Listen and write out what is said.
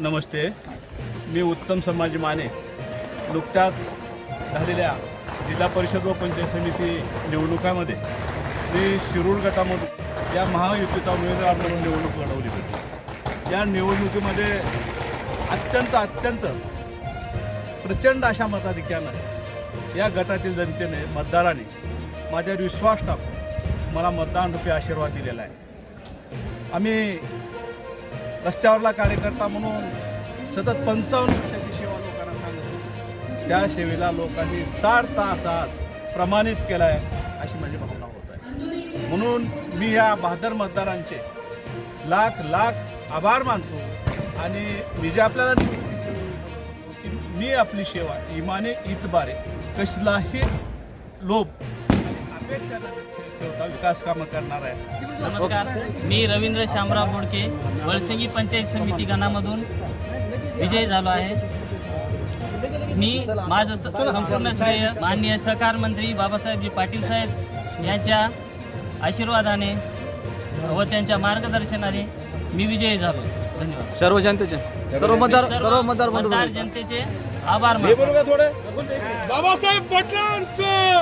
नमस्ते. मी उत्तम समाज माने. नुकत्याच झालेल्या जिल्हा परिषद व पंचायत समिती निवडणुकामध्ये मी शिरूर गटामधून या महायुतीचा उमेदवार म्हणून निवडणूक लढवली होती. या निवडणुकीमध्ये अत्यंत अत्यंत प्रचंड अशा मताधिक्यानं या गटातील जनतेने मतदाराने माझ्यावर विश्वास टाकून मला मतदान रुपये आशीर्वाद दिलेला आहे. आम्ही रस्त्यावरला कार्यकर्ता म्हणून सतत पंचावन्न वर्षाची सेवा लोकांना सांगतो त्या सेवेला लोकांनी साठ तासात प्रमाणित केला आहे अशी माझी भावना होत आहे. म्हणून मी या बहादर मतदारांचे लाख लाख आभार मानतो आणि मी जे आपल्याला मी आपली सेवा इमाने इतबारे कसलाही लोभ अपेक्षा ठेवतो विकास कामं करणार आहे नमस्कार. मी रवींद्र शामराव बोडके वळसंगी पंचायत समिती गणामधून विजयी झालो आहे. मी माझं स- संपूर्ण श्रेय माननीय सहकार मंत्री बाबासाहेबजी पाटील साहेब यांच्या आशीर्वादाने व त्यांच्या मार्गदर्शनाने मी विजयी झालो. धन्यवाद. सर्व जनतेचे सर्व मतदार सर्व मतदार मतदार बंधू. जनतेचे आभार मानतो. बाबासाहेब पाटलांचं!